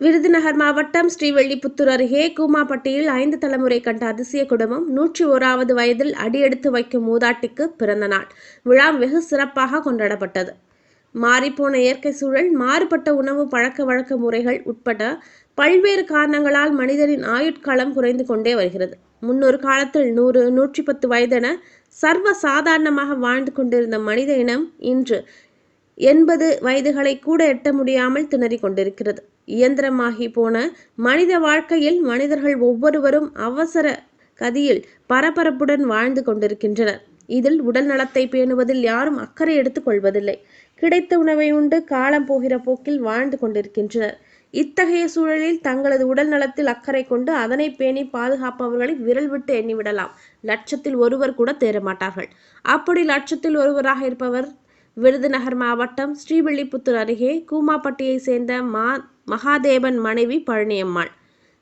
விருதுநகர் மாவட்டம் ஸ்ரீவெள்ளிபுத்தூர் அருகே கூமாப்பட்டியில் ஐந்து தலைமுறை கண்ட அதிசய குடும்பம் நூற்றி ஓராவது வயதில் அடியெடுத்து வைக்கும் மூதாட்டிக்கு பிறந்த நாள். விழா வெகு சிறப்பாக கொண்டாடப்பட்டது. மாறிப்போன இயற்கை சூழல் மாறுபட்ட உணவு பழக்க வழக்க முறைகள் உட்பட பல்வேறு காரணங்களால் மனிதரின் ஆயுட்காலம் குறைந்து கொண்டே வருகிறது. முன்னொரு காலத்தில் நூறு நூற்றி பத்து வயதென சர்வ சாதாரணமாக வாழ்ந்து கொண்டிருந்த மனித இனம் இன்று எண்பது வயதுகளை கூட எட்ட முடியாமல் திணறிக் கொண்டிருக்கிறது. இயந்திரமாகி போன மனித வாழ்க்கையில் மனிதர்கள் ஒவ்வொருவரும் அவசர கதியில் பரபரப்புடன் வாழ்ந்து கொண்டிருக்கின்றனர். இதில் உடல் நலத்தை பேணுவதில் யாரும் அக்கறை எடுத்துக் கொள்வதில்லை. கிடைத்த உணவை உண்டு காலம் போகிற போக்கில் வாழ்ந்து கொண்டிருக்கின்றனர். இத்தகைய சூழலில் தங்களது உடல் நலத்தில் அக்கறை கொண்டு அதனை பேணி பாதுகாப்பவர்களை விரல் விட்டு எண்ணிவிடலாம். லட்சத்தில் ஒருவர் கூட தேரமாட்டார்கள் அப்படி லட்சத்தில் ஒருவராக இருப்பவர் விருதுநகர் மாவட்டம் ஸ்ரீவில்லிபுத்தூர் அருகே கூமாப்பட்டியை சேர்ந்த மா மகாதேவன் மனைவி பழனியம்மாள்.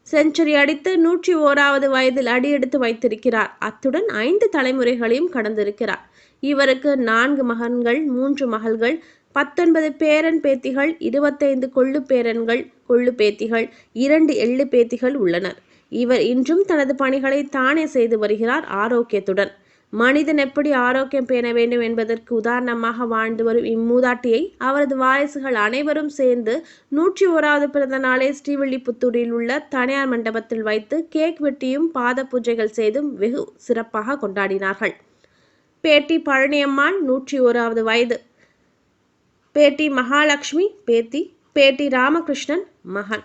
செஞ்சுரி அடித்து நூற்றி ஓராவது வயதில் அடியெடுத்து வைத்திருக்கிறார். அத்துடன் ஐந்து தலைமுறைகளையும் கடந்திருக்கிறார். இவருக்கு நான்கு மகன்கள் மூன்று மகள்கள் பத்தொன்பது பேரன் பேத்திகள் இருபத்தைந்து கொள்ளு பேரன்கள் கொள்ளு பேத்திகள் இரண்டு எள்ளு பேத்திகள் உள்ளனர். இவர் இன்றும் தனது பணிகளை தானே செய்து வருகிறார் ஆரோக்கியத்துடன். மனிதன் எப்படி ஆரோக்கியம் பேண வேண்டும் என்பதற்கு உதாரணமாக வாழ்ந்து வரும் இம்மூதாட்டியை அவரது வாரிசுகள் அனைவரும் சேர்ந்து நூற்றி ஓராவது பிறந்த நாளை ஸ்ரீவில்லிபுத்தூரில் உள்ள தனியார் மண்டபத்தில் வைத்து கேக் வெட்டியும் பாத பூஜைகள் செய்தும் வெகு சிறப்பாக கொண்டாடினார்கள். பேட்டி பழனியம்மாள் நூற்றி ஓராவது வயது. பேட்டி மகாலட்சுமி பேத்தி பேட்டி ராமகிருஷ்ணன் மகன்.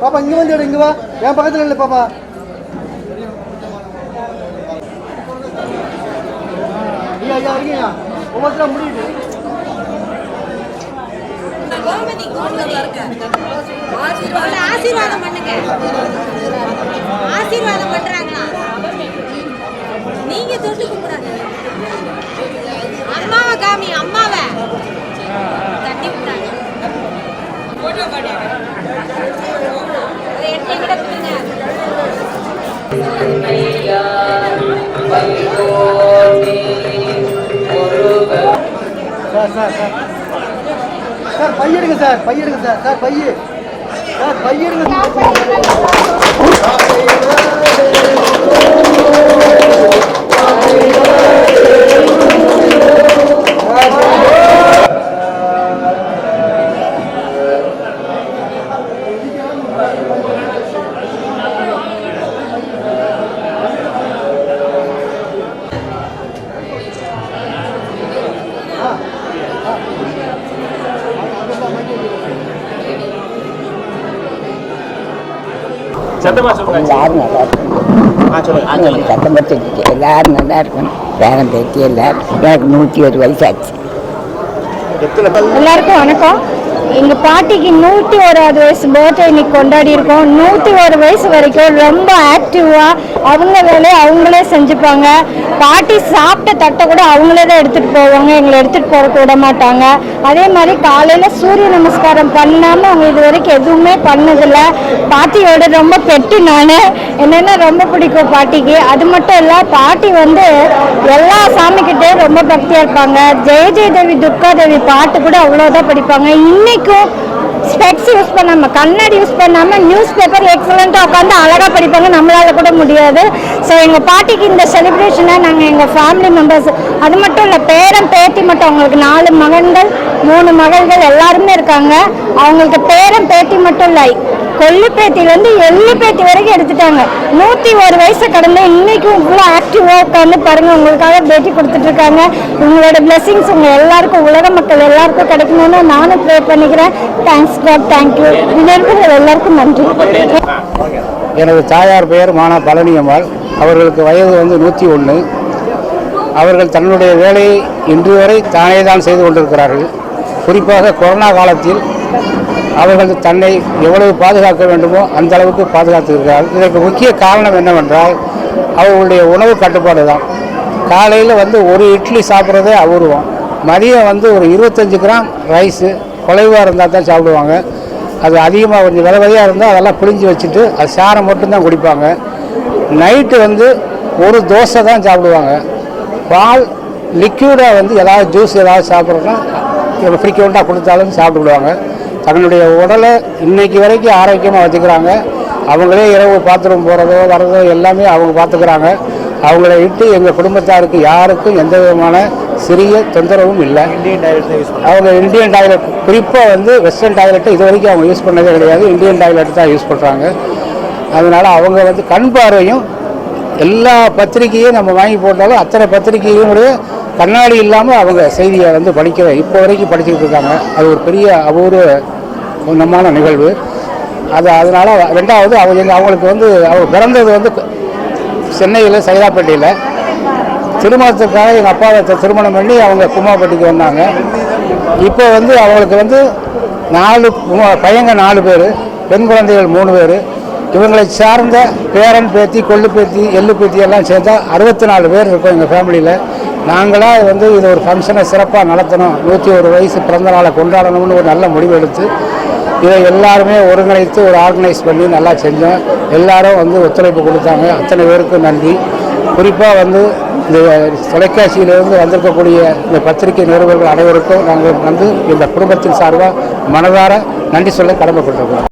பாப்பா இங்க வந்து எடு இங்க வா. என் பக்கத்துல இல்லை பாப்பா. ஐயா ஐயா இருக்கீங்க ஒவ்வொருத்தரா முடியுது. ஆசீர்வாதம் பண்ணுங்க. ஆசீர்வாதம் பண்றாங்களா? நீங்க தொட்டு கும்பிடாங்க சார் சார் சார் சார் பையெடுங்க சார் பையெடுங்க சார் சார் பைய சார் பையெடுங்க Thank you. சத்தமா சொல்லுங்க. எல்லாரும் நல்லா இருக்கணும் சத்தம் பட்டுச்சு எல்லாரும் நல்லா இருக்கணும். பேரன் பேத்தி எல்லாரும். எனக்கு நூற்றி ஒரு வயசு ஆச்சு எல்லாருக்கும் வணக்கம். எங்க பாட்டிக்கு நூற்றி ஓராவது வயசு பர்த்டே இன்னைக்கு கொண்டாடி இருக்கோம் நூற்றி ஒரு வயசு வரைக்கும் ரொம்ப ஆக்டிவா அவங்க வேலையை அவங்களே செஞ்சுப்பாங்க. பாட்டி சாப்பிட்ட தட்டை கூட அவங்களே தான் எடுத்துகிட்டு போவாங்க. எங்களை எடுத்துகிட்டு போகிறக்கு விட மாட்டாங்க. அதே மாதிரி காலையில் சூரிய நமஸ்காரம் பண்ணாமல் அவங்க இது வரைக்கும் எதுவுமே பண்ணதில்லை. பாட்டியோட ரொம்ப பெட்டு நான். என்னென்ன ரொம்ப பிடிக்கும் பாட்டிக்கு. அது மட்டும் இல்லை பாட்டி வந்து எல்லா சாமிக்கிட்டே ரொம்ப பக்தியாக இருப்பாங்க. ஜெய ஜெயதேவி துர்கா தேவி பாட்டு கூட அவ்வளோதான் படிப்பாங்க. இன்றைக்கும் ஸ்பெக்ஸ் யூஸ் பண்ணாமல் கண்ணாடி யூஸ் பண்ணாமல் நியூஸ் பேப்பர் எக்ஸலண்ட்டாக உட்காந்து அழகாக படிப்பாங்க. நம்மளால் கூட முடியாது. ஸோ எங்கள் பாட்டிக்கு இந்த செலிப்ரேஷனை நாங்கள் எங்கள் ஃபேமிலி மெம்பர்ஸ் அது மட்டும் இல்லை பேரம் பேத்தி மட்டும் அவங்களுக்கு நாலு மகன்கள் மூணு மகள்கள் எல்லாருமே இருக்காங்க. அவங்களுக்கு பேரம் பேத்தி மட்டும் இல்லை கொல்லு பேத்திலேருந்து எள்ளு வரைக்கும் எடுத்துட்டாங்க. நூற்றி ஒரு வயசு கடந்த இன்னைக்கும் இவ்வளோ ஆக்டிவாக உட்காந்து பாருங்க உங்களுக்காக பேட்டி கொடுத்துட்டு இருக்காங்க உங்களோட பிளெஸிங்ஸ் உங்கள் எல்லாருக்கும் உலக மக்கள் எல்லாருக்கும் கிடைக்கணும்னு நானும் ப்ரே பண்ணிக்கிறேன். தேங்க்ஸ் காட் தேங்க்யூ நண்பர்கள் எல்லாருக்கும் நன்றி. எனது தாயார் பெயர் மானா பழனியம்மாள் அவர்களுக்கு வயது வந்து நூற்றி ஒன்று அவர்கள் தன்னுடைய வேலையை இன்று வரை தானே தான் செய்து கொண்டிருக்கிறார்கள். குறிப்பாக கொரோனா காலத்தில் அவர்கள் தன்னை எவ்வளவு பாதுகாக்க வேண்டுமோ அந்த அளவுக்கு பாதுகாத்திருக்கிறார்கள் இதற்கு முக்கிய காரணம் என்னவென்றால் அவர்களுடைய உணவு கட்டுப்பாடு தான். காலையில் வந்து ஒரு இட்லி சாப்பிட்றதே அபூர்வம். மதியம் வந்து ஒரு இருபத்தஞ்சு கிராம் ரைஸு குறைவாக இருந்தால் தான் சாப்பிடுவாங்க. அது அதிகமாக கொஞ்சம் விலை இருந்தால் அதெல்லாம் பிழிஞ்சு வச்சுட்டு அது சாரம் மட்டும்தான் குடிப்பாங்க. நைட்டு வந்து ஒரு தோசை தான் சாப்பிடுவாங்க. பால் லிக்யூடாக வந்து ஏதாவது ஜூஸ் ஏதாவது சாப்பிட்றோன்னா ஃப்ரீக்வெண்ட்டாக கொடுத்தாலும் சாப்பிடுவாங்க. தன்னுடைய உடலை இன்னைக்கு வரைக்கும் ஆரோக்கியமாக வச்சுக்கிறாங்க. அவங்களே இரவு பாத்ரூம் போகிறதோ வர்றதோ எல்லாமே அவங்க பார்த்துக்கிறாங்க. அவங்கள விட்டு எங்கள் குடும்பத்தாருக்கு யாருக்கும் எந்த விதமான சிறிய தொந்தரவும் இல்லை. அவங்க இந்தியன் டாய்லெட் குறிப்பாக வந்து வெஸ்டர்ன் டாய்லெட்டை இது வரைக்கும் அவங்க யூஸ் பண்ணதே கிடையாது. இந்தியன் டாய்லெட் தான் யூஸ் பண்ணுறாங்க அதனால் அவங்க வந்து கண் பார்வையும் எல்லா பத்திரிக்கையும் நம்ம வாங்கி போட்டாலும் அத்தனை பத்திரிக்கையும் கூட கண்ணாடி இல்லாமல் அவங்க செய்தியை வந்து படிக்கிற இப்போ வரைக்கும் படிச்சுக்கிட்டு இருக்காங்க. அது ஒரு பெரிய அபூர்வ உன்னமான நிகழ்வு. அது அதனால் ரெண்டாவது அவங்க எங்கள் அவங்களுக்கு வந்து அவங்க பிறந்தது வந்து சென்னையில் சைதாப்பேட்டையில். திருமணத்துக்காக எங்கள் அப்பாவை திருமணம் பண்ணி அவங்க கும்மாப்பட்டிக்கு வந்தாங்க. இப்போ வந்து அவங்களுக்கு வந்து நாலு பையங்க நாலு பேர் பெண் குழந்தைகள் மூணு பேர். இவங்களை சார்ந்த பேரன் பேத்தி கொள்ளு பேத்தி எள்ளு பேத்தி எல்லாம் சேர்ந்தால் அறுபத்தி நாலு பேர் இருக்கும் எங்கள் ஃபேமிலியில் நாங்களாக வந்து இது ஒரு ஃபங்க்ஷனை சிறப்பாக நடத்தணும். நூற்றி ஒரு வயசு பிறந்த நாளை கொண்டாடணும்னு ஒரு நல்ல முடிவு எடுத்து இதை எல்லாருமே ஒருங்கிணைத்து ஒரு ஆர்கனைஸ் பண்ணி நல்லா செஞ்சோம். எல்லாரும் வந்து ஒத்துழைப்பு கொடுத்தாங்க. அத்தனை பேருக்கும் நன்றி. குறிப்பாக வந்து இந்த தொலைக்காட்சியிலிருந்து வந்திருக்கக்கூடிய இந்த பத்திரிகை நிருபர்கள் அனைவருக்கும் நாங்கள் வந்து இந்த குடும்பத்தின் சார்பாக மனதார நன்றி சொல்ல கடமைப்பட்டிருக்கிறோம்.